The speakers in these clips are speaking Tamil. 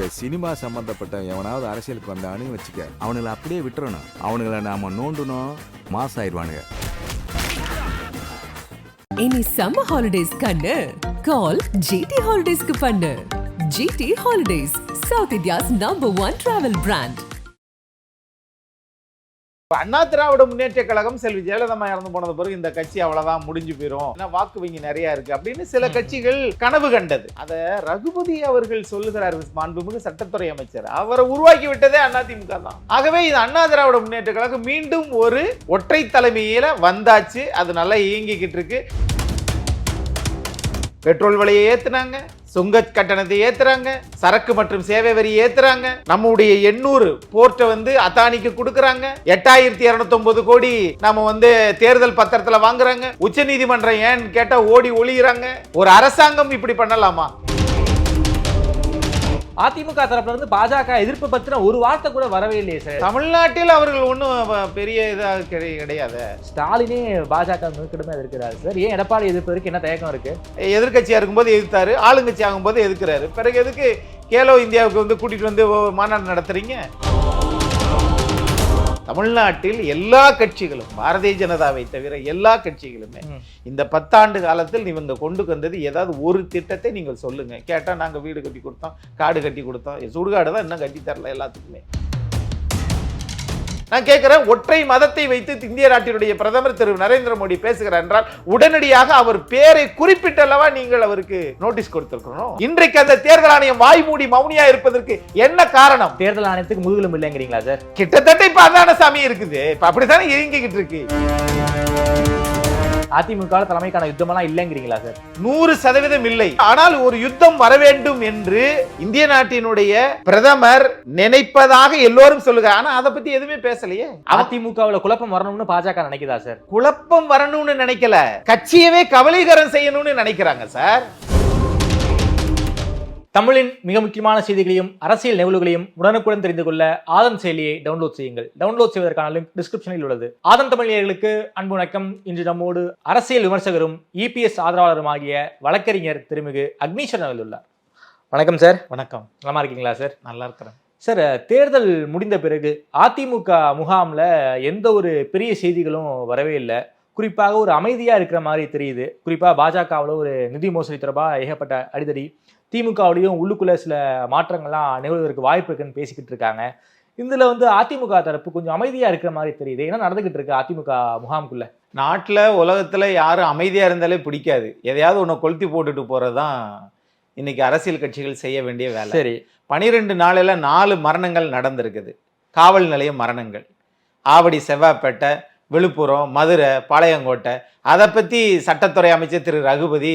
இந்த சினிமா சம்பந்தப்பட்ட எவனாவது அரசியலுக்கு வந்தான்னு வச்சுக்க அவனுங்களை அப்படியே விட்டுறணும். அவனுங்களை நாம நோண்டணும் மாஸ் ஆயிடுவானுங்க இனி சம்மர் ஹாலிடேஸ் கண்ணு. கால் ஜிடி ஹாலிடேஸ்க்கு பண்ணு. GT holidays south India's number one travel brand Anna Dravida Munnetra Kazhagam Selvi Jayalalithaa இறந்து போனது பிறகு இந்த கட்சி அவ்வளவுதான் முடிஞ்சு போயிரும். ஏன்னா வாக்கு வங்கி நிறைய இருக்கு அப்படின்னு சில கட்சிகள் கனவு கண்டது. அத ரகுபதி அவர்கள் சொல்லுகிறார் மாண்புமிகு சட்டத்துறை அமைச்சர். அவரை உருவாக்கி விட்டதே அதிமுக தான். ஆகவே இது அண்ணா திராவிட முன்னேற்ற கழகம் மீண்டும் ஒரு ஒற்றை தலைமையில வந்தாச்சு. அது நல்லா இயங்கிக்கிட்டு இருக்கு. பெட்ரோல் விலையை ஏத்துனாங்க. சுங்க கட்டணத்தை ஏத்துறாங்க சரக்கு மற்றும் சேவை வரி ஏத்துறாங்க. நம்முடைய எண்ணூறு போர்ட்டை வந்து அத்தானிக்கு கொடுக்கறாங்க. எட்டாயிரத்தி இருநூத்தி கோடி நம்ம வந்து தேர்தல் பத்திரத்துல வாங்குறாங்க. உச்ச நீதிமன்றம் ஏன்னு கேட்டா ஓடி ஒளிகிறாங்க ஒரு அரசாங்கம் இப்படி பண்ணலாமா? அதிமுக தரப்புல இருந்து பாஜக எதிர்ப்பு பத்தின ஒரு வார்த்தை கூட வரவே இல்லையே சார் தமிழ்நாட்டில் அவர்கள் ஒன்றும் பெரிய இதாக கிடை- கிடையாது. ஸ்டாலினே பாஜக நுணுக்கிடமே எதிர்க்கிறாரு சார் ஏன் எடப்பாடி எதிர்ப்பதற்கு என்ன தயக்கம் இருக்கு? எதிர்க்கட்சியா இருக்கும்போது எதிர்த்தாரு ஆளுங்கட்சி ஆகும்போது எதிர்க்கிறாரு. பிறகு எதுக்கு கேலோ இந்தியாவுக்கு வந்து கூட்டிட்டு வந்து மாநாடு நடத்துறீங்க? தமிழ்நாட்டில் எல்லா கட்சிகளும் பாரதிய ஜனதாவை தவிர எல்லா கட்சிகளுமே. இந்த பத்தாண்டு காலத்தில் இவங்க கொண்டு வந்தது ஏதாவது ஒரு திட்டத்தை நீங்கள் சொல்லுங்க. கேட்டா நாங்க வீடு கட்டி கொடுத்தோம் காடு கட்டி கொடுத்தோம். சுடுகாடு தான் இன்னும் கட்டி தரல எல்லாத்துக்குமே. நான் கேட்கிறேன் ஒற்றை மதத்தை வைத்து இந்திய நாட்டினுடைய பிரதமர் திரு நரேந்திர மோடி பேசுகிறார் என்றால் உடனடியாக அவர் பேரை குறிப்பிட்டல்லவா நீங்கள் அவருக்கு நோட்டீஸ் கொடுத்திருக்கணும். இன்றைக்கு அந்த தேர்தல் ஆணையம் வாய் மூடி மௌனியா இருப்பதற்கு என்ன காரணம்? தேர்தல் ஆணையத்துக்கு முதுகெலும் இல்லைங்கிறீங்களா சார்? கிட்டத்தட்ட இப்ப அதான சாமி இருக்குது. இப்ப அப்படித்தானே இயங்கிக்கிட்டு இருக்கு. அதிமுக தலைமைக்கான யுத்தமெல்லாம் இல்லைங்கிறீங்களா சார்? நூறு சதவீதம் இல்லை. ஆனால் ஒரு யுத்தம் வர வேண்டும் என்று இந்திய நாட்டினுடைய பிரதமர் நினைப்பதாக எல்லோரும் சொல்லுங்க ஆனா அதை பத்தி எதுவுமே பேசலையே. அதிமுகவுல குழப்பம் வரணும்னு பாஜக நினைக்குதா சார்? குழப்பம் வரணும்னு நினைக்கல. கட்சியவே கவலைகரம் செய்யணும்னு நினைக்கிறாங்க சார். தமிழின் மிக முக்கியமான செய்திகளையும் அரசியல் நிகழ்வுகளையும் உடனுக்குடன் தெரிந்து கொள்ள ஆதன் செயலியை டவுன்லோட் செய்யுங்கள். டவுன்லோட் செய்வதற்கான லிங்க் டிஸ்கிரிப்ஷனில் உள்ளது. ஆதன் தமிழியர்களுக்கு அன்பு வணக்கம். இன்று நம்மோடு அரசியல் விமர்சகரும் இபிஎஸ் ஆதரவாளரும் ஆகிய வழக்கறிஞர் திருமிகு அக்னீஸ்வரன் அவர்கள் உள்ளார். வணக்கம் சார் வணக்கம். நலமா இருக்கீங்களா சார் நல்லா இருக்கிறேன். சார் தேர்தல் முடிந்த பிறகு அதிமுக முகாம்ல எந்த ஒரு பெரிய செய்திகளும் வரவே இல்லை. குறிப்பாக ஒரு அமைதியா இருக்கிற மாதிரி தெரியுது. குறிப்பா பாஜகவில் ஒரு நிதி மோசடி தொடர்பாக ஏகப்பட்ட அடிதடி திமுகவுலையும் உள்ளுக்குள்ள சில மாற்றங்கள்லாம் நிகழ்வதற்கு வாய்ப்பு இருக்குன்னு பேசிக்கிட்டு இருக்காங்க. இதுல வந்து அதிமுக தரப்பு கொஞ்சம் அமைதியா இருக்கிற மாதிரி தெரியுது. என்ன நடந்துகிட்டு இருக்கு அதிமுக முகாமுக்குள்ள நாட்டுல உலகத்துல யாரும் அமைதியா இருந்தாலே பிடிக்காது. எதையாவது ஒண்ணு கொளுத்தி போட்டுட்டு போறதுதான் இன்னைக்கு அரசியல் கட்சிகள் செய்ய வேண்டிய வேலை. சரி. பனிரெண்டு நாளில் நாலு மரணங்கள் நடந்திருக்குது. காவல் நிலைய மரணங்கள். ஆவடி செவ்வாப்பேட்டை விழுப்புரம் மதுரை பாளையங்கோட்டை அதை பற்றி சட்டத்துறை அமைச்சர் திரு. ரகுபதி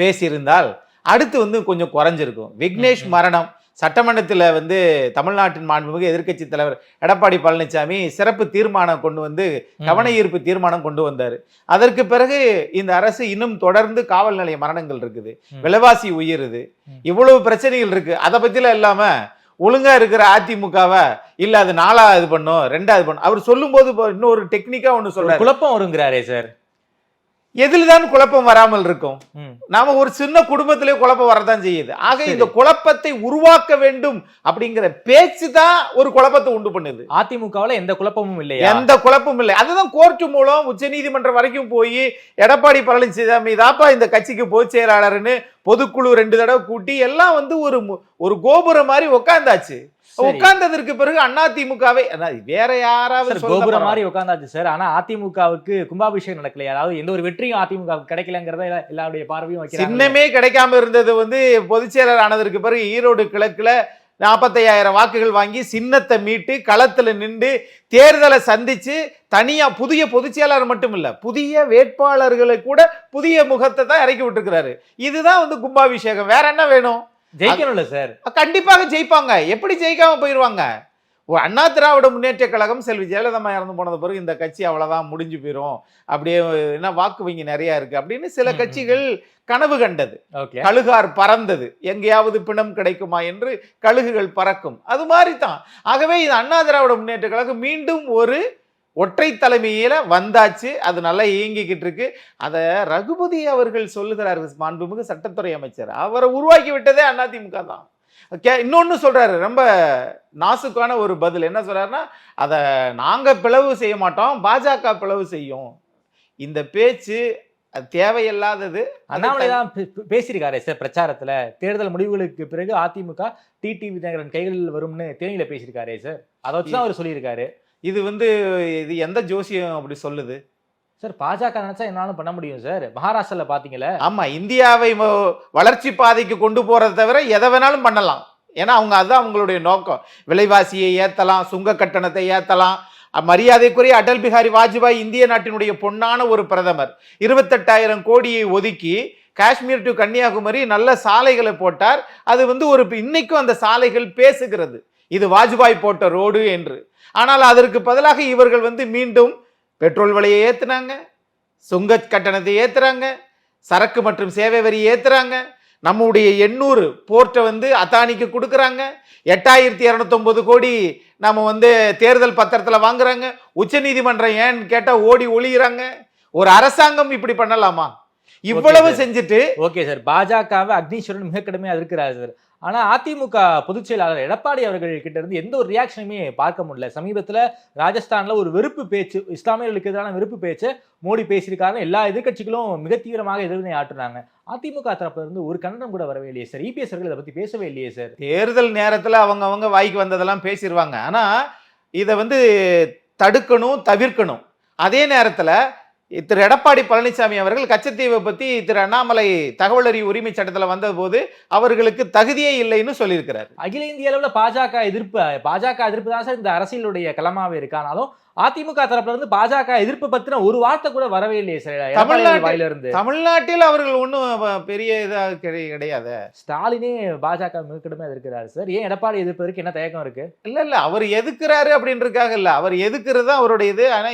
பேசியிருந்தால் அடுத்து வந்து கொஞ்சம் குறைஞ்சிருக்கும். விக்னேஷ். மரணம். சட்டமன்றத்தில் வந்து தமிழ்நாட்டின் மாண்புமிகு எதிர்க்கட்சி தலைவர் எடப்பாடி பழனிசாமி சிறப்பு தீர்மானம் கொண்டு வந்து கவன ஈர்ப்பு தீர்மானம் கொண்டு வந்தார். அதற்கு பிறகு இந்த அரசு இன்னும் தொடர்ந்து காவல் நிலைய மரணங்கள் இருக்குது. விலைவாசி உயருது. இவ்வளவு பிரச்சனைகள் இருக்கு. அதை பத்திலாம் இல்லாம ஒழுங்கா இருக்கிற அதிமுகவை இல்ல அது நாலா இது பண்ணும் ரெண்டா இது பண்ணும். அவர் சொல்லும்போது இப்போ இன்னொரு டெக்னிக்கா ஒண்ணு ஒரு சொல்றாரு. குழப்பம் வருங்கிறாரே சார். எதில்தான் குழப்பம் வராமல் இருக்கும். நாம ஒரு சின்ன குடும்பத்திலே குழப்பம் வரதான் செய்யுது ஆக. இந்த குழப்பத்தை உருவாக்க வேண்டும் அப்படிங்கிற பேச்சு தான் ஒரு குழப்பத்தை உண்டு பண்ணுது அதிமுகவுல எந்த குழப்பமும் இல்லையா எந்த குழப்பமும் இல்லை அதுதான் கோர்ட்டு மூலம் உச்சநீதிமன்றம் வரைக்கும் போய் எடப்பாடி பழனிசாமி தாப்பா இந்த கட்சிக்கு பொதுச் செயலாளர்னு பொதுக்குழு ரெண்டு தடவை கூட்டி எல்லாம் வந்து ஒரு ஒரு கோபுரம் மாதிரி உட்கார்ந்தாச்சு சரி. உட்கார்ந்ததற்கு பிறகு அதிமுகவை வேற யாராவது பரவாயில்ல. மாதிரி உட்காந்தாச்சு சார். ஆனா அதிமுகவுக்கு கும்பாபிஷேகம் நடக்கலையா. அதாவது எந்த ஒரு வெற்றியும் அதிமுக கிடைக்கலங்கிறத எல்லா- எல்லாருடைய பார்வையும் சின்னமே கிடைக்காம இருந்தது வந்து பொதுச் செயலர் ஆனதற்கு பிறகு ஈரோடு கிழக்குல நாற்பத்தையாயிரம் வாக்குகள் வாங்கி சின்னத்தை மீட்டு களத்துல நின்று தேர்தலை சந்திச்சு தனியா புதிய பொதுச் செயலாளர் மட்டும் இல்ல புதிய வேட்பாளர்களை கூட புதிய முகத்தை தான் இறக்கி விட்டுருக்கிறாரு. இதுதான் வந்து கும்பாபிஷேகம். வேற என்ன வேணும்? ஜெயிக்கணும்ல சார். கண்டிப்பாக ஜெயிப்பாங்க. எப்படி ஜெயிக்காம போயிருவாங்க? ஒரு அண்ணா திராவிட முன்னேற்ற கழகம் செல்வி ஜெயலலிதா இறந்து போனது பிறகு இந்த கட்சி அவ்வளவுதான் முடிஞ்சு போயிரும். அப்படியே என்ன வாக்கு வங்கி நிறைய இருக்கு அப்படின்னு சில. கட்சிகள் கனவு கண்டது. கழுகார் பறந்தது. எங்கேயாவது பிணம் கிடைக்குமா என்று கழுகுகள் பறக்கும். அது மாதிரி தான் ஆகவே இது அண்ணா திராவிட முன்னேற்ற கழகம் மீண்டும் ஒரு ஒற்றை தலைமையில வந்தாச்சு. அது நல்லா இயங்கிக்கிட்டு இருக்கு. அதை ரகுபதி அவர்கள் சொல்லுகிறார் மாண்புமிகு சட்டத்துறை அமைச்சர். அவரை உருவாக்கி விட்டதே அதிமுக தான். கே இன்னொன்னு சொல்றாரு ரொம்ப நாசுக்கான ஒரு பதில். என்ன சொல்றாருன்னா அதை நாங்க பிளவு செய்ய மாட்டோம் பாஜக பிளவு செய்யும். இந்த பேச்சு அது தேவையில்லாதது. அண்ணாமலை தான் பேசியிருக்காரு சார் பிரச்சாரத்துல. தேர்தல் முடிவுகளுக்கு பிறகு அதிமுக டிடி விதிநகரன் கைகளில் வரும்னு தேனியில பேசியிருக்காரே சார். அதை வச்சு தான் அவர் சொல்லியிருக்காரு. இது வந்து இது எந்த ஜோசியம் அப்படி சொல்லுது? சார் பாஜக நினைச்சா என்னாலும் பண்ண முடியும் சார். மகாராஷ்டிரால பாத்தீங்களா? ஆமா இந்தியாவை வளர்ச்சி பாதைக்கு கொண்டு போறதை தவிர எதை வேணாலும் பண்ணலாம். ஏன்னா அவங்க அதுதான் அவங்களுடைய நோக்கம். விலைவாசியை ஏத்தலாம் சுங்க கட்டணத்தை ஏத்தலாம். அ- மரியாதைக்குரிய அடல் பிகாரி வாஜ்பாய் இந்திய நாட்டினுடைய பொன்னான ஒரு பிரதமர். இருபத்தெட்டாயிரம் கோடியை ஒதுக்கி காஷ்மீர் டு கன்னியாகுமரி நல்ல சாலைகளை போட்டார். அது வந்து ஒரு இன்னைக்கும் அந்த சாலைகள் பேசுகிறது. இது வாஜ்பாய் போட்ட ரோடு என்று. ஆனால் அதற்கு பதிலாக இவர்கள் வந்து மீண்டும் பெட்ரோல் விலையை ஏத்துனாங்க சுங்க கட்டணத்தை ஏத்துறாங்க சரக்கு மற்றும் சேவை வரி ஏத்துறாங்க. நம்முடைய எண்ணூறு போர்ட்டை வந்து அத்தானிக்கு கொடுக்குறாங்க. எட்டாயிரத்தி இரநூத்தொம்பது கோடி நம்ம வந்து தேர்தல் பத்திரத்தில் வாங்குறாங்க. உச்சநீதிமன்றம் ஏன்னு கேட்டால் ஓடி ஒளிகிறாங்க ஒரு அரசாங்கம் இப்படி பண்ணலாமா? இவ்வளவு. செஞ்சுட்டு ஓகே சார். பாஜகவை அக்னீஸ்வரன் மிக கடுமையா இருக்கிறார் சார். ஆனால் அதிமுக பொதுச் செயலாளர் எடப்பாடி அவர்கள் கிட்ட இருந்து எந்த ஒரு ரியாக்ஷனுமே பார்க்க முடியல. சமீபத்தில் ராஜஸ்தானில் ஒரு வெறுப்பு பேச்சு இஸ்லாமியர்களுக்கு எதிரான வெறுப்பு பேச்சு மோடி பேசியிருக்காருன்னு எல்லா எதிர்க்கட்சிகளும் மிக தீவிரமாக எதிர்வினை ஆற்றுனாங்க. அதிமுக தரப்புல இருந்து ஒரு கண்டனம் கூட வரவே இல்லையே சார். இபிஎஸ் அவர்கள் இதை பற்றி பேசவே இல்லையே சார். தேர்தல் நேரத்தில் அவங்க அவங்க வாய்க்கு வந்ததெல்லாம் பேசிடுவாங்க ஆனால் இதை வந்து தடுக்கணும் தவிர்க்கணும். அதே நேரத்தில் திரு எடப்பாடி பழனிசாமி அவர்கள் கச்சத்தீவை பற்றி திரு அண்ணாமலை தகவல் அறிவு உரிமை சட்டத்தில் வந்தபோது அவர்களுக்கு தகுதியே இல்லைன்னு சொல்லியிருக்கிறார். அகில இந்திய அளவுல பாஜக எதிர்ப்பு பாஜக எதிர்ப்பு தான் சார் இந்த அரசியலுடைய களமாவே இருக்கு. ஆனாலும் அதிமுக தரப்புல இருந்து பாஜக எதிர்ப்பு பத்தின ஒரு வார்த்தை கூட வரவே இல்லையே சார். தமிழ்நாட்டில் இருந்து தமிழ்நாட்டில் அவர்கள் ஒன்றும் பெரிய இதாக கிடையாது. ஸ்டாலினே பாஜக மிக கடுமையா இருக்கிறாரு சார். ஏன் எடப்பாடி எதிர்ப்பதற்கு என்ன தயக்கம் இருக்கு? இல்ல இல்ல அவர் எதுக்குறாரு அப்படின்றதுக்காக இல்ல. அவர் எதுக்குறது அவருடைய இது. ஆனா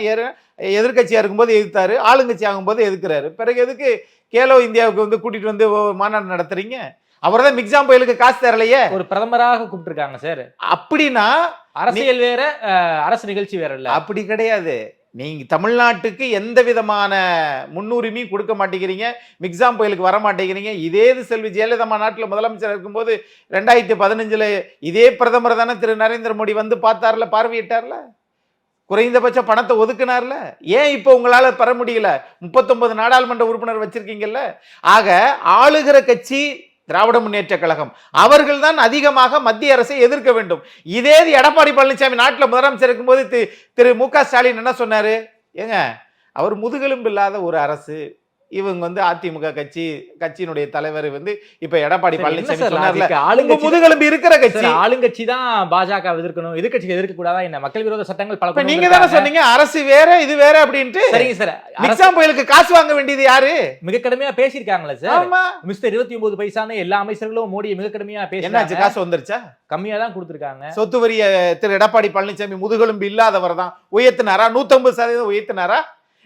எதிர்க்கட்சியா இருக்கும்போது எதிர்த்தாரு ஆளுங்கட்சி ஆகும்போது எதுக்குறாரு பிறகு எதுக்கு கேலோ இந்தியாவுக்கு வந்து கூட்டிட்டு வந்து மாநாடு நடத்துறீங்க? அவர் தான் மிக்ஸாம் புயலுக்கு காசு தரலையே. ஒரு பிரதமராக கூப்பிட்டிருக்காங்க சார். அப்படின்னா அரசியல் வேற அரசு நிகழ்ச்சி வேற இல்ல. அப்படி கிடையாது. நீங்க தமிழ்நாட்டுக்கு எந்த விதமான முன்னுரிமையும் கொடுக்க மாட்டேங்கிறீங்க. மிக்ஸாம் புயலுக்கு வர மாட்டேங்கிறீங்க. இதே இது செல்வி ஜெயலலிதா நாட்டில் முதலமைச்சர் இருக்கும்போது ரெண்டாயிரத்தி பதினஞ்சுல இதே பிரதமர் தானே திரு நரேந்திர மோடி வந்து பார்த்தார்ல பார்வையிட்டார்ல? குறைந்தபட்ச பணத்தை ஒதுக்குனார்ல? ஏன் இப்போ உங்களால் பெற முடியல? முப்பத்தொன்பது நாடாளுமன்ற உறுப்பினர் வச்சிருக்கீங்கல்ல? ஆக ஆளுகிற கட்சி திராவிட முன்னேற்ற கழகம். அவர்கள் தான் அதிகமாக மத்திய அரசை எதிர்க்க வேண்டும். இதே இது எடப்பாடி பழனிசாமி நாட்டில் முதலமைச்சர் இருக்கும்போது திரு மு க ஸ்டாலின் என்ன சொன்னார்? ஏங்க அவர் முதுகெலும்பு இல்லாத ஒரு அரசு. இவங்க வந்து அதிமுக கட்சி கட்சியினுடைய தலைவர் வந்து இப்ப எடப்பாடி பழனிசாமி ஆளுங்கட்சி முதுகெலும்பு இருக்கிற கட்சி. ஆளுங்கட்சி தான் பாஜக எதிர்க்கணும். எதிர்க்கட்சி எதிர்க்க கூடாதா என்ன? மக்கள் விரோத சட்டங்கள் பல நீங்க தானே. சொன்னீங்க அரசு வேற இது வேற அப்படின்ட்டு. சரிங்க சார் மிக்ஸாம் புயலுக்கு காசு வாங்க வேண்டியது யாரு? மிக கடுமையா பேசியிருக்காங்களே சார். ஆமா. மிஸ்டர் இருபத்தி ஒன்பது பைசான்னு எல்லா அமைச்சர்களும் மோடியை மிக கடுமையா என்னாச்சு பேசினாங்க காசு வந்துருச்சா? கம்மியா தான் கொடுத்திருக்காங்க. சொத்து வரிய திரு எடப்பாடி பழனிசாமி முதுகெலும்பு இல்லாதவர் தான். உயர்த்தினாரா? நூத்தம்பது சதவீதம் உயர்த்தினாரா?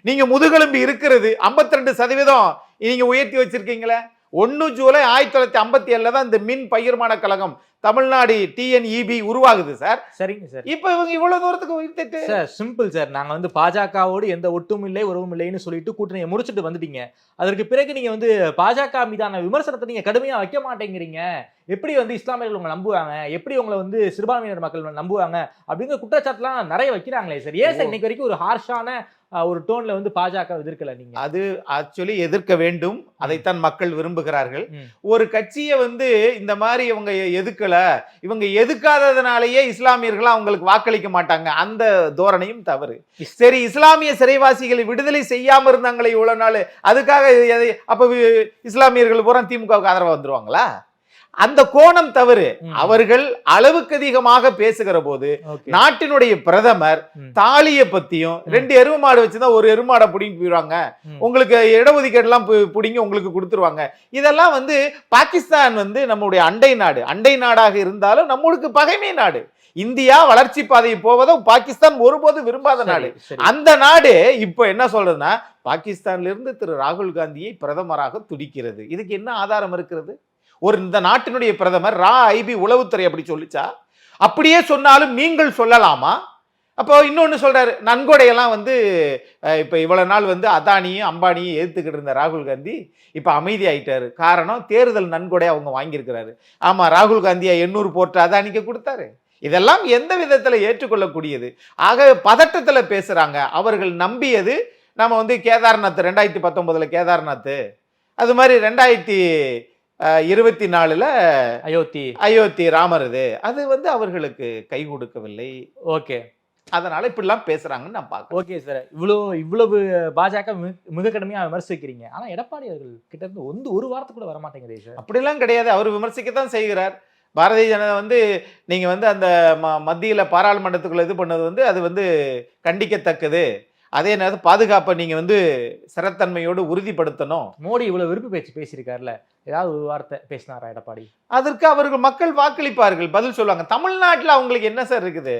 நீங்க முதுகெலும்பு இருக்கிறது 52% ரெண்டு சதவீதம் நீங்க உயர்த்தி வச்சிருக்கீங்களே? ஒன்னு ஜூலை ஆயிரத்தி தொள்ளாயிரத்தி ஐம்பத்தி ஏழுல தான் இந்த மின் பகிர்மான கழகம் தமிழ்நாடு டிஎன்இபி உருவாகுது சார். சரிங்க சார். இப்ப இவங்க இவ்வளவு தூரத்துக்கு உயர்த்திட்டு? Sir simple sir. நாங்க வந்து பாஜகவோடு எந்த ஒட்டும் இல்லை உறவும் இல்லைன்னு சொல்லிட்டு கூட்டணியை முடிச்சிட்டு வந்துட்டீங்க. அதற்கு பிறகு நீங்க வந்து பாஜக மீதான விமர்சனத்தை நீங்க கடுமையா வைக்க மாட்டேங்கிறீங்க. எப்படி வந்து இஸ்லாமியர்கள் உங்களை நம்புவாங்க? எப்படி உங்களை வந்து சிறுபான்மையினர் மக்கள் நம்புவாங்க? அப்படிங்கிற குற்றச்சாட்டுலாம் நிறைய வைக்கிறாங்களே சார். ஏன் சார் இன்னைக்கு வரைக்கும் ஒரு ஹார்ஷான ஒரு டோன்ல வந்து பாஜக எதிர்க்கல நீங்க. அது ஆக்சுவலி எதிர்க்க வேண்டும். அதைத்தான் மக்கள் விரும்புகிறார்கள். ஒரு கட்சியை வந்து இந்த மாதிரி இவங்க எதுக்கல? இவங்க எதுக்காததுனாலேயே இஸ்லாமியர்கள் அவங்களுக்கு வாக்களிக்க மாட்டாங்க. அந்த தோரணையும் தவறு. சரி இஸ்லாமிய சிறைவாசிகளை விடுதலை செய்யாம இருந்தாங்களே இவ்வளவு நாள். அதுக்காக அப்ப இஸ்லாமியர்கள் பூரா திமுகவுக்கு ஆதரவா வந்துருவாங்களா? அந்த கோணம் தவறு. அவர்கள் அளவுக்கு அதிகமாக பேசுகிற போது. நாட்டினுடைய பிரதமர். தாலியை பத்தியும். ரெண்டு எருமை மாடு வச்சுதான் ஒரு எருமாடை பிடிங்கி போயிடுவாங்க. உங்களுக்கு இடஒதுக்கீடு எல்லாம் பிடிங்கி உங்களுக்கு கொடுத்துருவாங்க இதெல்லாம் வந்து பாகிஸ்தான் வந்து நம்முடைய அண்டை நாடு அண்டை நாடாக இருந்தாலும் நம்மளுக்கு பகைமை நாடு இந்தியா வளர்ச்சி பாதையை போவதை பாகிஸ்தான் ஒருபோதும் விரும்பாத நாடு. அந்த நாடு இப்போ என்ன சொல்றதுன்னா பாகிஸ்தான்ல இருந்து திரு ராகுல் காந்தியை பிரதமராக துடிக்கிறது இதுக்கு என்ன ஆதாரம் இருக்கிறது ஒரு இந்த நாட்டினுடைய பிரதமர் ரா ஐபி உளவுத்துறை அப்படி சொல்லிச்சா? அப்படியே சொன்னாலும் நீங்கள் சொல்லலாமா? அப்போ இன்னொன்று சொல்கிறாரு நன்கொடையெல்லாம் வந்து இப்போ இவ்வளோ நாள் வந்து அதானியும் அம்பானியும் எதிர்த்துக்கிட்டு இருந்த ராகுல் காந்தி இப்போ அமைதியாயிட்டாரு. காரணம் தேர்தல் நன்கொடை அவங்க வாங்கியிருக்கிறாரு. ஆமாம் ராகுல் காந்தியை எண்ணூறு போட்டு அதானிக்கு கொடுத்தாரு. இதெல்லாம் எந்த விதத்தில் ஏற்றுக்கொள்ளக்கூடியது? ஆக பதட்டத்தில் பேசுகிறாங்க அவர்கள் நம்பியது நம்ம வந்து கேதார்நாத் ரெண்டாயிரத்தி பத்தொம்போதில் கேதார்நாத். அது மாதிரி ரெண்டாயிரத்தி இருபத்தி நாலுல அயோத்தி. அயோத்தி ராமர் இது. அது வந்து அவர்களுக்கு கை கொடுக்கவில்லை. ஓகே. அதனால இப்படிலாம் பேசுறாங்கன்னு நான் பார்க்கிறேன். Okay sir. இவ்வளவு இவ்வளவு பாஜக மிக- மிக கடுமையா விமர்சிக்கிறீங்க. ஆனா எடப்பாடி அவர்கள் கிட்ட இருந்து வந்து ஒரு வாரத்துக்கு கூட வர மாட்டேங்குதே சார். அப்படிலாம் கிடையாது. அவர் விமர்சிக்கத்தான் செய்கிறார். பாரதிய ஜனதா வந்து நீங்க வந்து அந்த ம மத்தியில் பாராளுமன்றத்துக்குள்ள இது பண்ணது வந்து அது வந்து கண்டிக்கத்தக்கது. அதே நேரத்தில் பாதுகாப்பை நீங்க வந்து சிறத்தன்மையோடு உறுதிப்படுத்தணும். மோடி இவ்வளவு விருப்பு பேச்சு பேசியிருக்காருல்ல ஏதாவது ஒரு வார்த்தை பேசினாரா எடப்பாடி? அதற்கு அவர்கள் மக்கள் வாக்களிப்பார்கள் பதில் சொல்லுவாங்க. தமிழ்நாட்டில் அவங்களுக்கு என்ன சார் இருக்குது?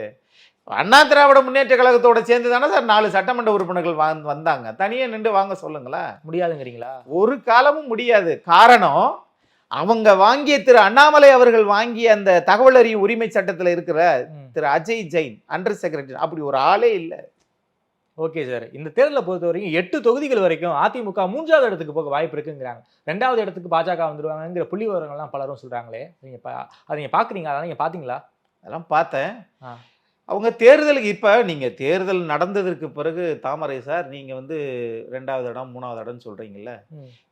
அண்ணா திராவிட முன்னேற்ற கழகத்தோட சேர்ந்து தானே சார் நாலு சட்டமன்ற உறுப்பினர்கள் வந்தாங்க. தனியே நின்று வாங்க சொல்லுங்களேன். முடியாதுங்கிறீங்களா? ஒரு காலமும் முடியாது. காரணம் அவங்க வாங்கிய திரு அண்ணாமலை அவர்கள் வாங்கிய அந்த தகவல் அறியும் உரிமை சட்டத்தில் இருக்கிற. திரு அஜய் ஜெயின் அண்டர் செக்ரட்டரி அப்படி ஒரு ஆளே இல்லை. Okay sir. இந்த தேர்தலை பொறுத்த வரைக்கும் எட்டு தொகுதிகள் வரைக்கும் அதிமுக மூன்றாவது இடத்துக்கு போக வாய்ப்பு இருக்குங்கிறாங்க. ரெண்டாவது இடத்துக்கு பாஜக வந்துருவாங்கங்கிற புள்ளி விவரங்கள்லாம் பலரும் சொல்றாங்களே. நீங்க பா- அதை நீங்க பாக்குறீங்க அதெல்லாம் நீங்க பாத்தீங்களா? அதெல்லாம் பார்த்தேன். அவங்க தேர்தலுக்கு இப்போ நீங்கள் தேர்தல் நடந்ததற்கு பிறகு தாமரை சார் நீங்கள் வந்து ரெண்டாவது இடம் மூணாவது இடம்னு சொல்கிறீங்கல்ல.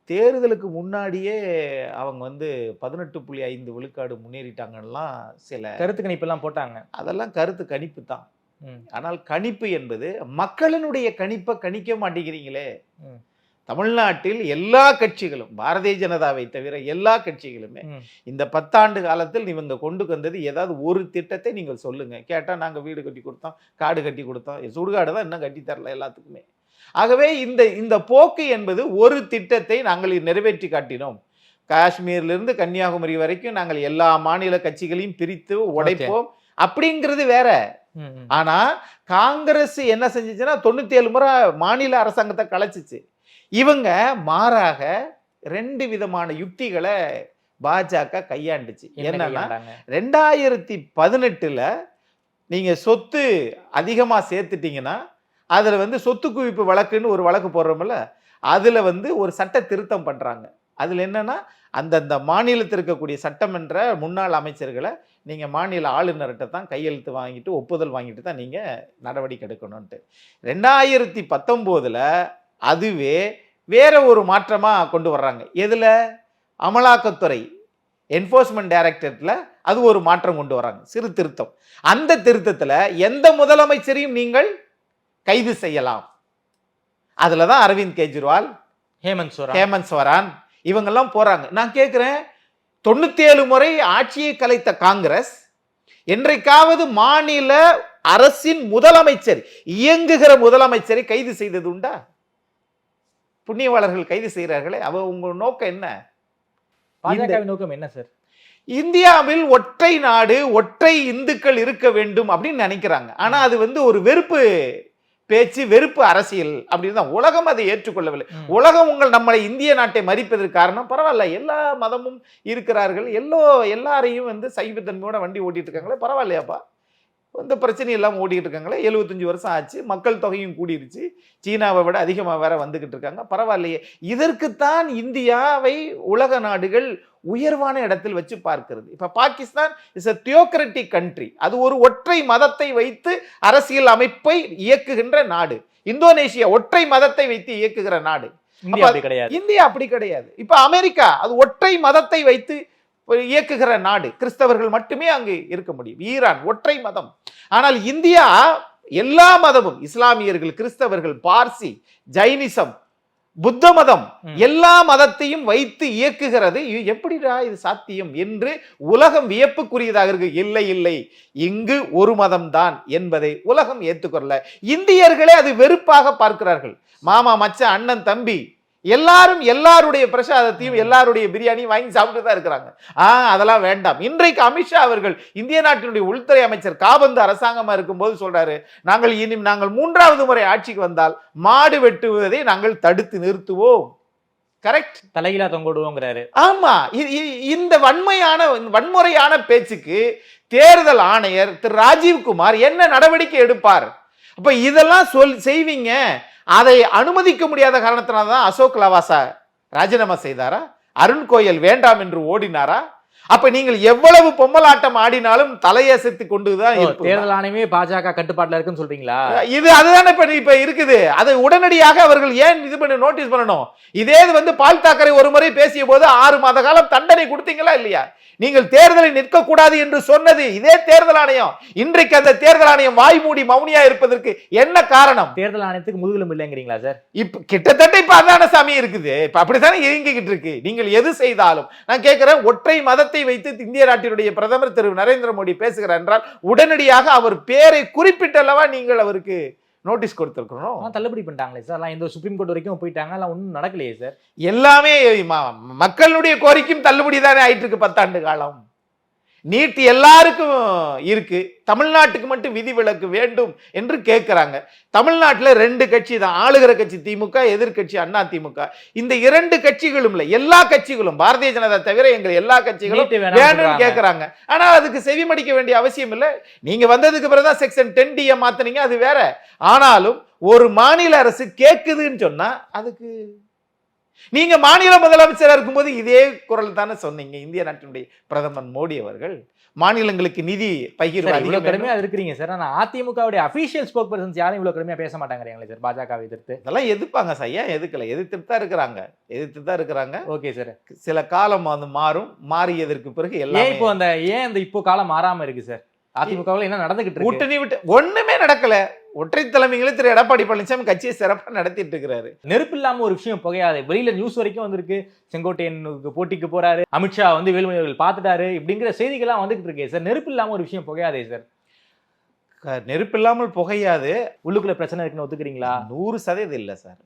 தேர்தலுக்கு முன்னாடியே அவங்க வந்து பதினெட்டு புள்ளி ஐந்து விழுக்காடு முன்னேறிட்டாங்கலாம் சில கருத்து கணிப்பு எல்லாம் போட்டாங்க. அதெல்லாம் கருத்து கணிப்பு தான். ஆனால் கணிப்பு என்பது மக்களினுடைய கணிப்பை கணிக்க மாட்டேங்கிறீங்களே. தமிழ்நாட்டில் எல்லா கட்சிகளும் பாரதிய ஜனதாவை தவிர எல்லா கட்சிகளுமே. இந்த பத்தாண்டு காலத்தில் இவங்க கொண்டு வந்தது ஏதாவது ஒரு திட்டத்தை நீங்கள் சொல்லுங்க. கேட்டா நாங்க வீடு கட்டி கொடுத்தோம் காடு கட்டி கொடுத்தோம் சுடுகாடு தான் இன்னும் கட்டி தரல எல்லாத்துக்குமே. ஆகவே இந்த இந்த போக்கு என்பது ஒரு திட்டத்தை நாங்கள் நிறைவேற்றி காட்டினோம். காஷ்மீர்லேருந்து கன்னியாகுமரி வரைக்கும் நாங்கள் எல்லா மாநில கட்சிகளையும் பிரித்து உடைப்போம். அப்படிங்கிறது வேற. ஆனா காங்கிரஸ் என்ன செஞ்சுச்சுன்னா தொண்ணூத்தி ஏழு முறை மாநில அரசாங்கத்தை கலைச்சிச்சு. இவங்க மாறாக ரெண்டு விதமான யுக்திகளை பாஜக கையாண்டுச்சு. என்ன என்னன்னா? ரெண்டாயிரத்தி பதினெட்டுல நீங்க சொத்து அதிகமா சேர்த்துட்டீங்கன்னா அதுல வந்து சொத்து குவிப்பு வழக்குன்னு ஒரு வழக்கு போடுறோம்ல அதுல வந்து ஒரு சட்ட திருத்தம் பண்றாங்க. அதுல என்னன்னா அந்தந்த மாநிலத்தில் இருக்கக்கூடிய சட்டமன்ற முன்னாள் அமைச்சர்களை நீங்க மாநில ஆளுநர்கிட்ட தான் கையெழுத்து வாங்கிட்டு ஒப்புதல் வாங்கிட்டு தான் நீங்க நடவடிக்கை எடுக்கணும்ன்ட்டு. ரெண்டாயிரத்தி பத்தொம்போதுல அதுவே வேற ஒரு மாற்றமா கொண்டு வர்றாங்க. எதுல? அமலாக்கத்துறை என்ஃபோர்ஸ்மெண்ட் டைரக்டரேட்ல அது ஒரு மாற்றம் கொண்டு வராங்க சிறு திருத்தம். அந்த திருத்தத்துல எந்த முதலமைச்சரையும் நீங்கள் கைது செய்யலாம். அதுல தான் அரவிந்த் கெஜ்ரிவால் ஹேமந்த் சோரன். ஹேமந்த் சோரான் இவங்கெல்லாம் போறாங்க. நான் கேட்குறேன் தொண்ணூத்தி ஏழு முறை ஆட்சியை கலைத்த காங்கிரஸ் என்றைக்காவது மாநில அரசின் முதலமைச்சர் இயங்குகிற முதலமைச்சரை கைது செய்தது உண்டா? புண்ணியவாளர்கள் கைது செய்கிறார்களே அவ உங்க நோக்கம் என்ன? நோக்கம் என்ன சார்? இந்தியாவில் ஒற்றை நாடு ஒற்றை இந்துக்கள் இருக்க வேண்டும் அப்படின்னு நினைக்கிறாங்க. ஆனா அது வந்து ஒரு வெறுப்பு பேச்சு வெறுப்பு அரசியல் அப்படின்னு தான் உலகம் அதை ஏற்றுக்கொள்ளவில்லை. உலகம் உங்கள் நம்மளை இந்திய நாட்டை மதிப்பதற்கு காரணம். பரவாயில்ல எல்லா மதமும் இருக்கிறார்கள். எல்லோ எல்லாரையும் வந்து சைவத்தன்மையோட வண்டி ஓட்டிட்டு இருக்காங்களே பரவாயில்லையாப்பா? எந்த பிரச்சனையும் இல்லாமல் ஓடிட்டு இருக்காங்களே எழுபத்தஞ்சு வருஷம் ஆச்சு மக்கள் தொகையும் கூடிருச்சு சீனாவை விட அதிகமாக வேற வந்துகிட்டு இருக்காங்க பரவாயில்லையே. இதற்குத்தான் இந்தியாவை உலக நாடுகள் உயர்வான இடத்தில் வச்சு பார்க்கிறது. இப்ப Pakistan is a theocratic country அது ஒரு ஒற்றை மதத்தை வைத்து அரசியல் அமைப்பை இயக்குகின்ற நாடு. இந்தோனேஷியா ஒற்றை மதத்தை வைத்து இயக்குகிற நாடு. கிடையாது. இந்தியா அப்படி கிடையாது. இப்ப அமெரிக்கா அது ஒற்றை மதத்தை வைத்து இயக்குகிற நாடு. கிறிஸ்தவர்கள் மட்டுமே அங்கு இருக்க முடியும். ஈரான் ஒற்றை மதம். ஆனால் இந்தியா எல்லா மதமும் இஸ்லாமியர்கள் கிறிஸ்தவர்கள் பார்சி ஜைனிசம் புத்த மதம். எல்லா மதத்தையும் வைத்து இயக்குகிறது. எப்படிடா இது சாத்தியம் என்று உலகம் வியப்புக்குரியதாக இருக்கு. இல்லை இல்லை. இங்கு ஒரு மதம்தான் என்பதை உலகம் ஏற்றுக்கொள்ள இந்தியர்களே அது வெறுப்பாக பார்க்கிறார்கள். மாமா மச்சான் அண்ணன் தம்பி எல்லாரும் எல்லாருடைய பிரசாதத்தையும் எல்லாருடைய பிரியாணியும் வாங்கி சாப்பிட்டு தான் இருக்கிறாங்க. ஆ அதெல்லாம் வேண்டாம். இன்றைக்கு அமித்ஷா அவர்கள் இந்திய நாட்டினுடைய உள்துறை அமைச்சர் காபந்து அரசாங்கமா இருக்கும்போது சொல்றாரு நாங்கள் இனி நாங்கள் மூன்றாவது முறை ஆட்சிக்கு வந்தால் மாடு வெட்டுவதை நாங்கள் தடுத்து நிறுத்துவோம். கரெக்ட் தலைகீழா தொங்கிடுவோங்கிறாரு ஆமா. இந்த வன்மையான வன்முறையான பேச்சுக்கு தேர்தல் ஆணையர் திரு ராஜீவ்குமார் என்ன நடவடிக்கை எடுப்பார்? அப்ப இதெல்லாம் சொல் செய்வீங்க. அதை அனுமதிக்க முடியாத காரணத்தினால தான் அசோக் லவாசா ராஜினாமா செய்தாரா? அருண் கோயல் வேண்டாம் என்று ஓடினாரா? அப்ப நீங்கள் எவ்வளவு பொம்மலாட்டம் ஆடினாலும் தலையசைத்து கொண்டுதான். தேர்தல் ஆணையமே பாஜக கட்டுப்பாட்டுல இருக்குன்னு சொல்றீங்களா? இது அதுதானே இப்ப இப்ப இருக்குது. அதை உடனடியாக அவர்கள் ஏன் இது பண்ணி நோட்டீஸ் பண்ணணும்? இதே இது வந்து பால் தாக்கரே ஒரு முறை பேசிய போது ஆறு மாத காலம் தண்டனை கொடுத்தீங்களா இல்லையா? நீங்கள் தேர்தலில் நிற்க கூடாது என்று சொன்னது இதே தேர்தல் ஆணையம். இன்றைக்கு அந்த தேர்தல் ஆணையம் வாய் மூடி மௌனியா இருப்பதற்கு என்ன காரணம்? தேர்தல் ஆணையத்துக்கு முதுகெலும்பு இல்லைங்கிறீங்களா சார்? இப்ப கிட்டத்தட்ட இப்ப அதான சாமி இருக்குது. இப்ப அப்படித்தானே இயங்கிக்கிட்டு இருக்கு. நீங்கள் எது செய்தாலும் நான் கேட்கிறேன் ஒற்றை மதத்தை வைத்து இந்திய நாட்டினுடைய பிரதமர் திரு நரேந்திர மோடி பேசுகிறார் என்றால் உடனடியாக அவர் பேரை குறிப்பிட்டல்லவா நீங்கள் அவருக்கு நோட்டீஸ் கொடுத்திருக்கணும். தள்ளுபடி பண்ணிட்டாங்களே சார். எல்லாம் இந்த சுப்ரீம் கோர்ட் வரைக்கும் போயிட்டாங்க. எல்லாம் ஒன்றும் நடக்கலையே சார். எல்லாமே மக்களுடைய கோரிக்கையும் தள்ளுபடி தானே ஆயிட்டு இருக்கு பத்தாண்டு காலம். நீட் எல்லாருக்கும் இருக்கு. தமிழ்நாட்டுக்கு மட்டும் விதிவிலக்கு வேண்டும் என்று கேட்கிறாங்க தமிழ்நாட்டுல ரெண்டு கட்சி தான். ஆளுகிற கட்சி திமுக எதிர்க்கட்சி அண்ணா திமுக. இந்த இரண்டு கட்சிகளும் இல்ல எல்லா கட்சிகளும் பாரதிய ஜனதா தவிர எங்கள் எல்லா கட்சிகளும் வேணாம்னு வேணும்னு சொல்றாங்க. கேக்குறாங்க. ஆனா அதுக்கு செவிமடிக்க வேண்டிய அவசியம் இல்ல. நீங்க வந்ததுக்கு பிறகுதான் செக்ஷன் டென் டிய மாத்துனீங்க அது வேற. ஆனாலும் ஒரு மாநில அரசு கேக்குதுன்னு சொன்னா அதுக்கு நீங்க மாநில முதலமைச்சரா இருக்கும்போது இதே குரல் தானே சொன்னீங்க. இந்திய நாட்டினுடைய பிரதமர் மோடி அவர்கள். மாநிலங்களுக்கு நிதி பகிர்வு இவ்வளவு. கடுமையா இருக்கிறீங்க சார். ஆனா அதிமுகவுடைய அபிஷியல் ஸ்போக் பர்சன்ஸ் யாரும் இவ்வளவு கடுமையா பேச மாட்டாங்கிறீங்களே சார் பாஜகவை எதிர்த்து. இதெல்லாம் எதிர்ப்பாங்க சார். ஏன் எதுக்கல எதிர்த்துட்டு தான் இருக்கிறாங்க. எதிர்த்து தான் இருக்கிறாங்க. Okay sir. சில காலம் வந்து மாறும். மாறியதற்கு பிறகு எல்லாம் இப்போ அந்த ஏன் அந்த இப்போ காலம் மாறாம இருக்கு சார்? அதிமுகவில் என்ன நடந்துகிட்டு கூட்டணி விட்டு ஒண்ணுமே நடக்கல. ஒற்றை தலைமைகளை திரு. எடப்பாடி பழனிசாமி கட்சியை சிறப்பா நடத்திட்டு இருக்கிறாரு. நெருப்பு இல்லாம ஒரு விஷயம் புகையாது. வெளியில நியூஸ் வரைக்கும் வந்திருக்கு. செங்கோட்டையனுக்கு போட்டிக்கு போறாரு. அமித்ஷா வந்து வேலுமணி அவர்கள் பார்த்துட்டாரு. இப்படிங்கிற செய்திகள்லாம் வந்துகிட்டு இருக்கே. சார் நெருப்பு இல்லாம ஒரு விஷயம் புகையாதே சார்? க- நெருப்பில்லாமல் புகையாது. உள்ளுக்குள்ள பிரச்சனை இருக்குன்னு ஒத்துக்கிறீங்களா? நூறு சதவீதம் இல்லை சார்.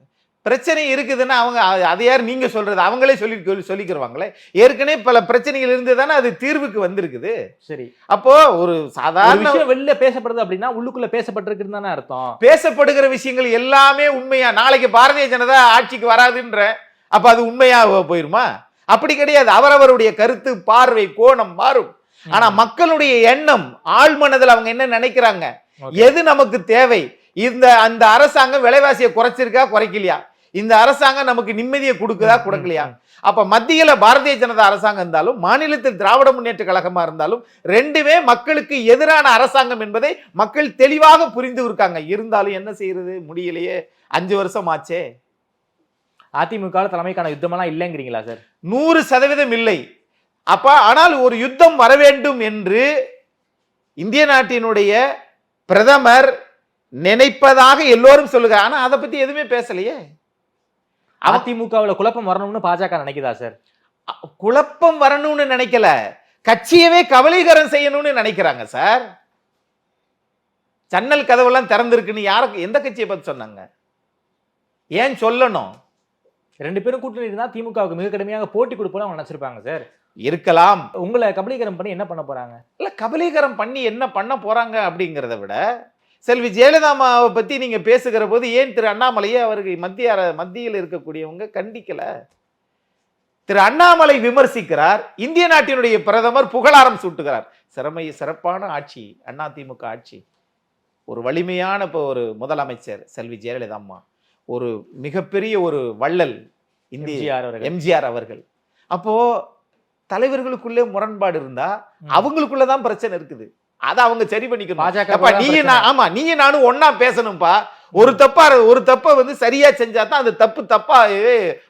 பிரச்சனை இருக்குதுன்னா அவங்க அது யார் நீங்க சொல்றது? அவங்களே சொல்லி சொல்லி- சொல்லிக்கிறவாங்களே ஏற்கனவே பல பிரச்சனைகள் இருந்து தானே அது தீர்வுக்கு வந்திருக்குது. சரி. அப்போ ஒரு சாதாரண வெளில பேசப்படுது அப்படின்னா உள்ளுக்குள்ள பேசப்பட்டிருக்குன்னு தானே அர்த்தம். பேசப்படுகிற விஷயங்கள் எல்லாமே உண்மையா? நாளைக்கு பாரதிய ஜனதா ஆட்சிக்கு வராதுன்ற அப்ப அது உண்மையா போயிருமா? அப்படி கிடையாது. அவரவருடைய கருத்து பார்வை கோணம் மாறும். ஆனா மக்களுடைய எண்ணம் ஆழ்மனதில் அவங்க என்ன நினைக்கிறாங்க. எது நமக்கு தேவை? இந்த அந்த அரசாங்கம் விலைவாசியை குறைச்சிருக்கா குறைக்கலையா? இந்த அரசாங்கம் நமக்கு நிம்மதியை கொடுக்குதா கொடுக்கலையா? அப்ப மத்தியில பாரதிய ஜனதா அரசாங்கம் இருந்தாலும் மாநிலத்தில் திராவிட முன்னேற்ற கழகமா இருந்தாலும் ரெண்டுமே மக்களுக்கு எதிரான அரசாங்கம் என்பதை மக்கள் தெளிவாக புரிந்து இருக்காங்க. இருந்தாலும் என்ன செய்யறது? முடியலையே. அஞ்சு வருஷம் ஆச்சே. அதிமுக தலைமைக்கான யுத்தமெல்லாம் இல்லைங்கிறீங்களா சார்? நூறு சதவீதம் இல்லை. அப்ப ஆனால் ஒரு யுத்தம் வர வேண்டும் என்று இந்திய நாட்டினுடைய பிரதமர் நினைப்பதாக எல்லோரும் சொல்லுங்க ஆனா அதை பத்தி எதுவுமே பேசலையே. அதிமுகவுல குழப்பம் வரணும்னு பாஜக நினைக்குதா சார் குழப்பம் வரணும்னு நினைக்கல. கட்சியவே கவலீகரம் செய்யணும்னு நினைக்கிறாங்க சார் ஜன்னல் கதவெல்லாம் திறந்திருக்குன்னு யாருக்கு எந்த கட்சியை பத்தி சொன்னாங்க? ஏன் சொல்லணும்? ரெண்டு பேரும் கூட்டணி இருந்தா திமுகவுக்கு மிக கடுமையாக போட்டி கொடுப்போம் அவங்க நினைச்சிருப்பாங்க சார் இருக்கலாம். உங்களை கபலீகரம் பண்ணி என்ன பண்ண போறாங்க? இல்ல கபலீகரம் பண்ணி என்ன பண்ண போறாங்க அப்படிங்கிறத விட செல்வி ஜெயலலிதாமாவை பத்தி நீங்க பேசுகிற போது ஏன் திரு அண்ணாமலையை அவர்கள் மத்திய மத்தியில் இருக்கக்கூடியவங்க கண்டிக்கல? திரு அண்ணாமலை விமர்சிக்கிறார். இந்திய நாட்டினுடைய பிரதமர் புகழாரம் சூட்டுகிறார். சிறமை சிறப்பான ஆட்சி அதிமுக ஆட்சி. ஒரு வலிமையான இப்போ ஒரு முதலமைச்சர் செல்வி ஜெயலலிதா அம்மா. ஒரு மிகப்பெரிய ஒரு வள்ளல் இந்திய எம்ஜிஆர் அவர்கள். எம்ஜிஆர் அவர்கள். அப்போ தலைவர்களுக்குள்ளே முரண்பாடு இருந்தா ம். அவங்களுக்குள்ளதான் பிரச்சனை இருக்குது. அதை அவங்க சரி பண்ணிக்கணும். நீ. நான் ஆமா நீ நானும் ஒண்ணா பேசணும்பா. ஒரு தப்பா ஒரு தப்பை வந்து சரியா செஞ்சா தான் அந்த தப்பு தப்பா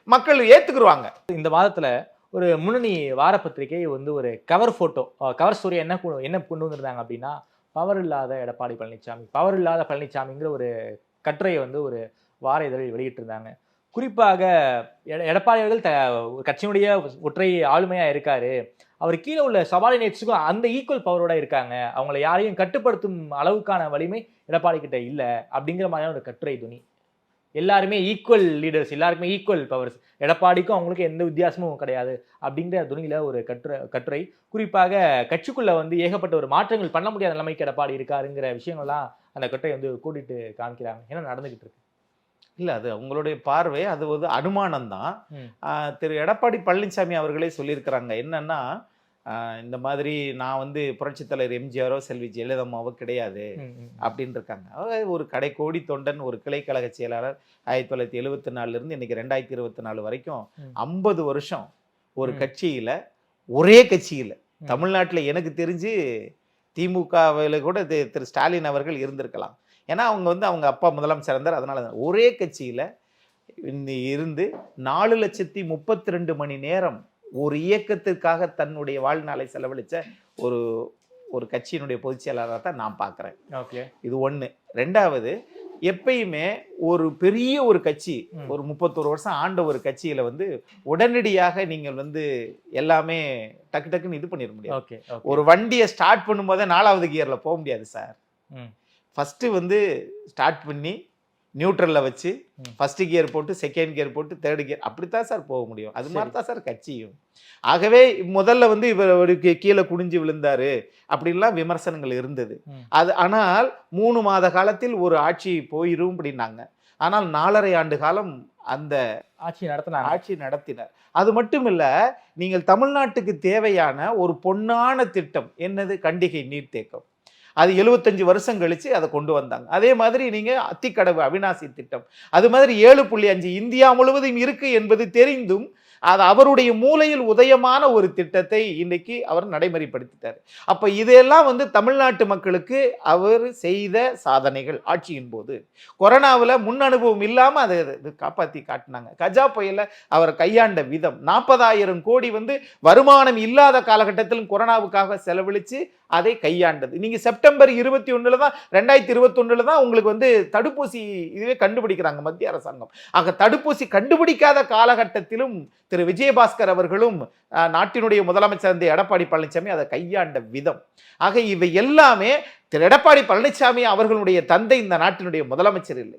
மக்கள் ஏத்துக்குருவாங்க. இந்த மாதத்துல ஒரு முன்னணி வாரப்பத்திரிகை வந்து ஒரு கவர் போட்டோ கவர் ஸ்டோரி என்ன கொண்டு- என்ன கொண்டு வந்திருந்தாங்க அப்படின்னா பவர் இல்லாத எடப்பாடி பழனிசாமி பவர் இல்லாத பழனிசாமிங்கிற ஒரு கட்டுரையை வந்து ஒரு வார இதழில் வெளியிட்டிருந்தாங்க. குறிப்பாக எட- எடப்பாடி அவர்கள் த கட்சியினுடைய ஒற்றை ஆளுமையா இருக்காரு. அவர் கீழே உள்ள சபாலினேட்ஸுக்கும் அந்த ஈக்குவல் பவரோட இருக்காங்க. அவங்கள யாரையும் கட்டுப்படுத்தும் அளவுக்கான வலிமை எடப்பாடி கிட்ட இல்லை அப்படிங்கிற மாதிரியான ஒரு கட்டுரை துணி. எல்லாருமே ஈக்குவல் லீடர்ஸ் எல்லாருக்குமே ஈக்குவல் பவர்ஸ் எடப்பாடிக்கும் அவங்களுக்கும் எந்த வித்தியாசமும் கிடையாது அப்படிங்கிற துணியில் ஒரு கட்டுரை கட்டுரை. குறிப்பாக கட்சிக்குள்ளே வந்து ஏகப்பட்ட ஒரு மாற்றங்கள் பண்ண முடியாத நிலைமைக்கு எடப்பாடி இருக்காருங்கிற விஷயங்கள்லாம் அந்த கட்டுரை வந்து கூட்டிட்டு காமிக்கிறாங்க. ஏன்னா நடந்துகிட்டு இருக்கு? இல்ல அது உங்களுடைய பார்வை அது ஒரு அனுமானம் தான். திரு எடப்பாடி பழனிசாமி அவர்களே சொல்லியிருக்கிறாங்க என்னன்னா இந்த மாதிரி நான் வந்து புரட்சித் தலைவர் எம்ஜிஆரோ செல்வி ஜெயலலிதாமாவோ கிடையாது. அப்படின்னு இருக்காங்க ஒரு கடை கோடி தொண்டன் ஒரு கிளைக்கழக செயலாளர் ஆயிரத்தி தொள்ளாயிரத்தி எழுபத்தி நாலுல இருந்து இன்னைக்கு ரெண்டாயிரத்தி இருபத்தி நாலு வரைக்கும். ஐம்பது வருஷம் ஒரு. கட்சியில ஒரே கட்சியில. தமிழ்நாட்டுல எனக்கு தெரிஞ்சு திமுகவில் கூட திரு ஸ்டாலின் அவர்கள் இருந்திருக்கலாம் ஏன்னா அவங்க வந்து அவங்க அப்பா முதலமைச்சர் இருந்தார். அதனால தான். ஒரே கட்சியில இருந்து நாலு லட்சத்தி முப்பத்தி ரெண்டு மணி நேரம் ஒரு இயக்கத்திற்காக தன்னுடைய வாழ்நாளை செலவழிச்ச ஒரு ஒரு கட்சியினுடைய பொதுச் செயலாளராக தான் நான் பார்க்குறேன். ஓகே. இது ஒன்று ரெண்டாவது எப்பயுமே ஒரு பெரிய ஒரு கட்சி. ஒரு முப்பத்தொரு வருஷம் ஆண்ட ஒரு கட்சியில வந்து உடனடியாக நீங்கள் வந்து எல்லாமே டக்கு டக்குன்னு இது பண்ணிட முடியாது. ஒரு வண்டியை ஸ்டார்ட் பண்ணும்போதே நாலாவது கியர்ல போக முடியாது சார். ம். ஃபர்ஸ்ட் வந்து ஸ்டார்ட் பண்ணி நியூட்ரல்ல வச்சு ம். ஃபர்ஸ்ட் கியர் போட்டு செகண்ட் கியர் போட்டு தேர்ட் கியர் அப்படித்தான் சார் போக முடியும் அது மாதிரி. தான் சார் கட்சியும் ஆகவே முதல்ல வந்து இவருக்கு கீழே குனிஞ்சு விழுந்தாரு அப்படின்லாம் விமர்சனங்கள் இருந்தது. அது ஆனால் மூணு மாத காலத்தில் ஒரு ஆட்சி போயிரும் அப்படின்னாங்க ஆனால் நாலரை ஆண்டு காலம் அந்த ஆட்சி நடத்தினாங்க ஆட்சி நடத்தினர் அது மட்டும் இல்ல நீங்கள் தமிழ்நாட்டுக்கு தேவையான ஒரு பொன்னான திட்டம் என்னது கண்டிகை நீர்த்தேக்கம் அது 75 வருஷம் கழித்து அதை கொண்டு வந்தாங்க. அதே மாதிரி நீங்கள் அத்திக்கடவு அவிநாசி திட்டம். அது மாதிரி ஏழு புள்ளி அஞ்சு இந்தியா முழுவதும் இருக்குது என்பது தெரிந்தும் அது அவருடைய மூலையில் உதயமான ஒரு திட்டத்தை இன்னைக்கு அவர் நடைமுறைப்படுத்திட்டார். அப்போ இதையெல்லாம் வந்து தமிழ்நாட்டு மக்களுக்கு அவர் செய்த சாதனைகள் ஆட்சியின் போது. கொரோனாவில் முன் அனுபவம் இல்லாமல் அதை இது காப்பாற்றி காட்டினாங்க. கஜா புயலை அவர் கையாண்ட விதம் நாற்பதாயிரம் கோடி வந்து வருமானம் இல்லாத காலகட்டத்திலும் கொரோனாவுக்காக செலவழித்து அதை கையாண்டது. நீங்கள் செப்டம்பர் இருபத்தி ஒன்றில் தான் ரெண்டாயிரத்தி இருபத்தொன்னில் தான் உங்களுக்கு வந்து தடுப்பூசி இதுவே கண்டுபிடிக்கிறாங்க மத்திய அரசாங்கம். ஆக தடுப்பூசி கண்டுபிடிக்காத காலகட்டத்திலும் திரு விஜயபாஸ்கர் அவர்களும் நாட்டினுடைய முதலமைச்சர் இருந்த எடப்பாடி பழனிசாமி அதை கையாண்ட விதம். ஆக இவை எல்லாமே திரு எடப்பாடி பழனிசாமி அவர்களுடைய தந்தை இந்த நாட்டினுடைய முதலமைச்சர் இல்லை.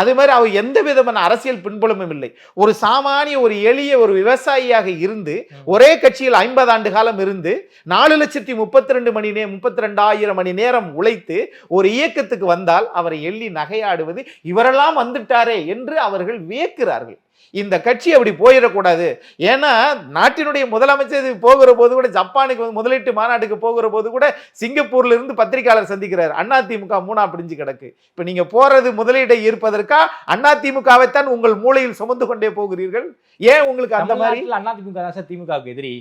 அதே மாதிரி அவர் எந்த விதமான அரசியல் பின்புலமும் இல்லை. ஒரு சாமானிய ஒரு எளிய ஒரு விவசாயியாக இருந்து ஒரே கட்சியில் ஐம்பது ஆண்டு காலம் இருந்து நாலு லட்சத்தி முப்பத்தி ரெண்டு மணி நே முப்பத்தி ரெண்டாயிரம் மணி நேரம் உழைத்து ஒரு இயக்கத்துக்கு வந்தால் அவரை எள்ளி நகையாடுவது இவரெல்லாம் வந்துட்டாரே என்று அவர்கள் வியக்கிறார்கள். இந்த கட்சி அப்படி போயிடக்கூடாது. ஏன்னா நாட்டினுடைய முதலமைச்சர் போகிற போது கூட ஜப்பானுக்கு வந்து முதலீட்டு மாநாட்டுக்கு போகிற போது கூட சிங்கப்பூர்ல இருந்து பத்திரிகையாளர் சந்திக்கிறார். அண்ணா திமுக மூணா பிடிஞ்சு கிடக்கு. இப்ப நீங்க போறது முதலீட்டை ஈர்ப்பதற்கா அண்ணா திமுகவைத்தான் உங்கள் மூளையில் சுமந்து கொண்டே போகிறீர்கள்? ஏன் உங்களுக்கு அந்த மாதிரி? தமிழ்நாட்டுல அண்ணா திமுக தான் சார் திமுகவுக்கு எதிரி.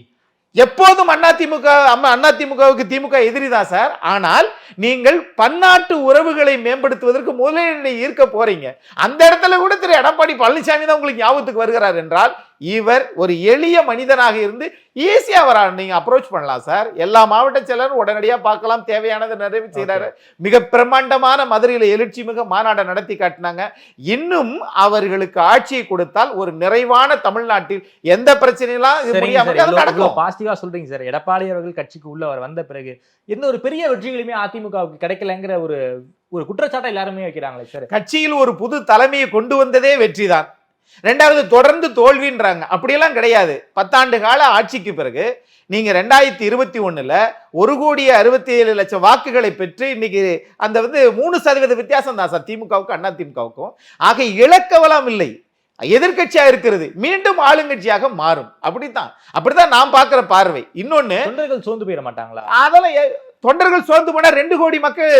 எப்போதும் அதிமுக அம்மா அதிமுகவுக்கு திமுக எதிரி தான் சார். ஆனால் நீங்கள் பன்னாட்டு உறவுகளை மேம்படுத்துவதற்கு முதலீடு ஈர்க்க போறீங்க. அந்த இடத்துல கூட திரு எடப்பாடி பழனிசாமி தான் உங்களுக்கு ஞாபகத்துக்கு வருகிறார் என்றால் இவர் ஒரு எளிய மனிதனாக இருந்து ஈஸியா வர நீங்க அப்ரோச் பண்ணலாம் சார் எல்லா மாவட்ட செயலரும் உடனடியா பார்க்கலாம் தேவையானதை நிறைவு செய்றாரு. மிக பிரம்மாண்டமான மதுரையில எழுச்சி மிக மாநாட்டை நடத்தி காட்டினாங்க. இன்னும் அவர்களுக்கு ஆட்சியை கொடுத்தால் ஒரு நிறைவான தமிழ்நாட்டில் எந்த பிரச்சனையெல்லாம் நடக்கும். பாசிட்டிவா சொல்றீங்க சார் எடப்பாடி அவர்கள் கட்சிக்கு உள்ள அவர் வந்த பிறகு எந்த ஒரு பெரிய வெற்றிகளுமே அதிமுகவுக்கு கிடைக்கலங்கிற ஒரு ஒரு குற்றச்சாட்டை எல்லாருமே வைக்கிறாங்களே சார் கட்சியில் ஒரு புது தலைமையை கொண்டு வந்ததே வெற்றிதான். ரெண்டாவது தொடர்ந்து தோல்வின்றாங்க. அப்படியெல்லாம் கிடையாது. பத்தாண்டு கால ஆட்சிக்கு பிறகு நீங்க ரெண்டாயிரத்தி இருபத்தி ஒண்ணுல ஒரு கோடியே அறுபத்தி ஏழு லட்சம் வாக்குகளை பெற்று இன்னைக்கு அந்த வந்து மூணு சதவீத வித்தியாசம் தான் சார். திமுகவுக்கும் அண்ணா திமுகவுக்கும். ஆக இழக்கவலாம் இல்லை. எதிர்க்கட்சியா இருக்கிறது. மீண்டும் ஆளுங்கட்சியாக மாறும். அப்படித்தான். அப்படித்தான் நான் பார்க்கிற பார்வை. இன்னொன்னு தொண்டர்கள் சோர்ந்து போயிட மாட்டாங்களா? அதெல்லாம் தொண்டர்கள் சோர்ந்து போனா ரெண்டு கோடி மக்கள்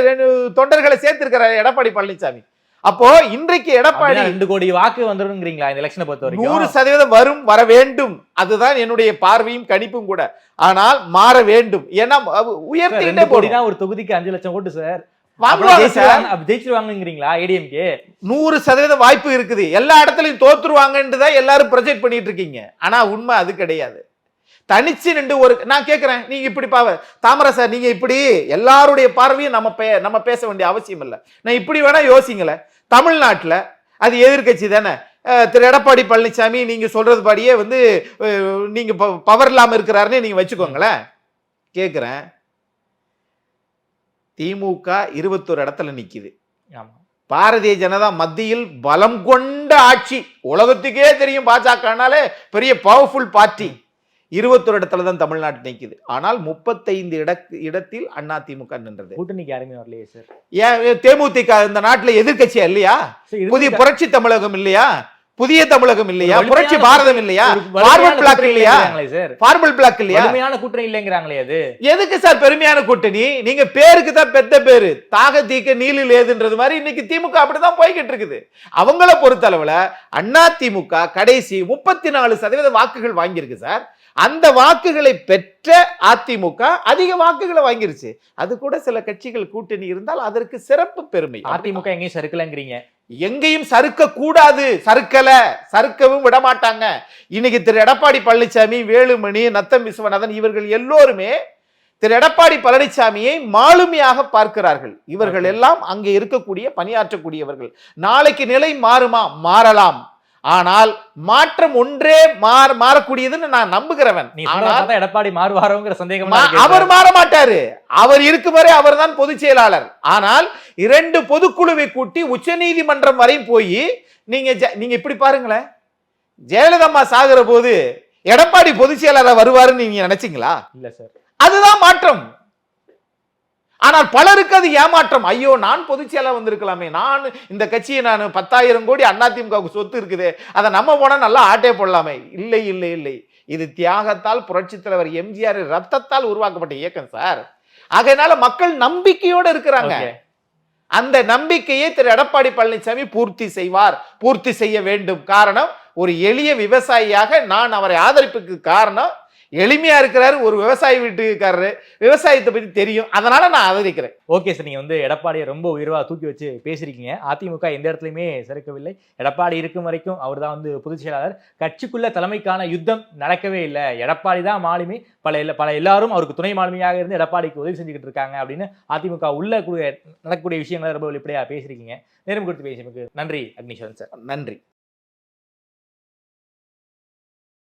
தொண்டர்களை சேர்த்திருக்கிறார் எடப்பாடி பழனிசாமி. அப்போ இன்றைக்கு எடப்பாடி ரெண்டு கோடி வாக்கு வந்துருங்கிறீங்களா இந்த எலெக்ஷனை பொறுத்த நூறு வரைக்கும் சதவீதம் வரும் வர வேண்டும். அதுதான் என்னுடைய பார்வையும் கணிப்பும் கூட. ஆனால் மாற வேண்டும். ஏன்னா கோடினா போடும் ஒரு தொகுதிக்கு அஞ்சு லட்சம் ஓட்டு சார். ஜெயிச்சிருவாங்கிறீங்களா ஏடிஎம்கே நூறு சதவீதம் வாய்ப்பு இருக்குது. எல்லா இடத்துலயும் தோத்துருவாங்கன்னு தான் எல்லாரும் ப்ரொஜெக்ட் பண்ணிட்டு இருக்கீங்க ஆனா உண்மை அது கிடையாது. தனிச்சு நின்று ஒரு நான் கேட்கிறேன் நீங்க இப்படி பாவ தாமரை சார் நீங்க இப்படி எல்லாருடைய பார்வையும் நம்ம பே நம்ம பேச வேண்டிய அவசியம் இல்லை. நான் இப்படி வேணா யோசிங்களேன். தமிழ்நாட்டுல அது எதிர்க்கட்சி தானே? திரு எடப்பாடி பழனிசாமி நீங்க சொல்றது படியே வந்து அஹ், நீங்க பவர் இல்லாம இருக்கிறாருன்னு நீங்க வச்சுக்கோங்களேன். கேட்கிறேன் திமுக இருபத்தொரு இடத்துல நிக்குது. ஆமா. பாரதிய ஜனதா மத்தியில் பலம் கொண்ட ஆட்சி. உலகத்துக்கே தெரியும் பாஜகனாலே பெரிய பவர்ஃபுல் பார்ட்டி இருபத்தொரு இடத்துல தான் தமிழ்நாடு நிற்குது ஆனால் முப்பத்தைந்து இட இடத்தில் அதிமுக நின்றது. கூட்டணிக்கு யாருமே வரலையே சார் ஏன் தேமுதிக இந்த நாட்டுல எதிர்க்கட்சியா இல்லையா? புதிய புரட்சி தமிழகம் இல்லையா? புதிய தமிழகம் இல்லையா? புரட்சி பாரதம் இல்லையா? ஃபார்வர்ட் பிளாக் இல்லையா? ஃபார்வர்ட் பிளாக் இல்லையா? வலிமையான கூட்டணி இல்லைங்கிறாங்களே அது. எதுக்கு சார் பெருமையான கூட்டணி? நீங்க பேருக்கு தான் பெத்த பேரு. தாக தீக்க நீலில் ஏதுன்றது மாதிரி இன்னைக்கு திமுக அப்படிதான் போய்கிட்டு இருக்குது. அவங்கள பொறுத்தளவுல அண்ணா திமுக கடைசி முப்பத்தி நாலு சதவீத வாக்குகள் வாங்கியிருக்கு சார் அந்த வாக்குகளை பெற்ற அதிமுக அதிக வாக்குகளை வாங்கிருச்சு. அது கூட சில கட்சிகள் கூட்டணி இருந்தால் அதற்கு சிறப்பு பெருமை. அதிமுக எங்கேயும் சறுக்கலங்கிறீங்க. எங்கேயும் சறுக்க கூடாது சறுக்கல. சறுக்கவும் விட மாட்டாங்க இன்னைக்கு திரு எடப்பாடி பழனிசாமி வேலுமணி நத்தம் விஸ்வநாதன் இவர்கள் எல்லோருமே திரு எடப்பாடி பழனிசாமியை மாலுமியாக பார்க்கிறார்கள். இவர்கள் எல்லாம் அங்கே இருக்கக்கூடிய பணியாற்றக்கூடியவர்கள். நாளைக்கு நிலை மாறுமா? மாறலாம். ஆனால் மாற்றம் ஒன்றே மாற மாறக்கூடியதுன்னு நான் நம்புகிறவன். எடப்பாடி மாறுவாரோங்கிற சந்தேகம் அவர் மாற மாட்டாரு. அவர் இருக்கும் வரை அவர்தான் பொதுச் செயலாளர். ஆனால் இரண்டு பொதுக்குழுவை கூட்டி உச்சநீதிமன்றம் வரையும் போய் நீங்க நீங்க இப்படி பாருங்களேன். ஜெயலலிதா அம்மா சாகுற போது எடப்பாடி பொதுச் செயலாளர் வருவாருன்னு நீங்க நினைச்சீங்களா? இல்ல சார். அதுதான் மாற்றம். ஆனால் பலருக்கு அது ஏமாற்றம். ஐயோ நான் பொதுச் செயலாளர் வந்திருக்கலாமே. நான் இந்த கட்சியை நான் பத்தாயிரம் கோடி அதிமுகவுக்கு சொத்து இருக்குது. அதை நம்ம போனா நல்லா ஆட்டே போடலாமே. இல்லை இல்லை இல்லை. இது தியாகத்தால் புரட்சித் தலைவர் எம்ஜிஆர் ரத்தத்தால் உருவாக்கப்பட்ட இயக்கம் சார். ஆகையினால மக்கள் நம்பிக்கையோட இருக்கிறாங்க. அந்த நம்பிக்கையை திரு. எடப்பாடி பழனிசாமி பூர்த்தி செய்வார். பூர்த்தி செய்ய வேண்டும். காரணம் ஒரு எளிய விவசாயியாக நான் அவரை ஆதரிப்புக்கு காரணம் எளிமையா இருக்கிறாரு ஒரு விவசாயி வீட்டுக்காரரு. விவசாயத்தை பத்தி தெரியும். அதனால நான் ஆதரிக்கிறேன். ஓகே சார் நீங்க வந்து எடப்பாடியை ரொம்ப உயர்வா தூக்கி வச்சு பேசிருக்கீங்க. அதிமுக எந்த இடத்துலயுமே சிறக்கவில்லை எடப்பாடி இருக்கும் வரைக்கும் அவர் தான் வந்து பொதுச் செயலாளர். கட்சிக்குள்ள தலைமைக்கான யுத்தம் நடக்கவே இல்லை. எடப்பாடி தான் மாலுமி. பல இல்ல பல எல்லாரும் அவருக்கு துணை மாலுமியாக இருந்து எடப்பாடிக்கு உதவி செஞ்சுக்கிட்டு இருக்காங்க அப்படின்னு அதிமுக உள்ள கூடிய நடக்கக்கூடிய விஷயங்களை ரொம்ப வெளிப்படையா பேசியிருக்கீங்க நேரம் கொடுத்து பேசியதுக்கு நன்றி அக்னிஸ்வரன் சார் நன்றி.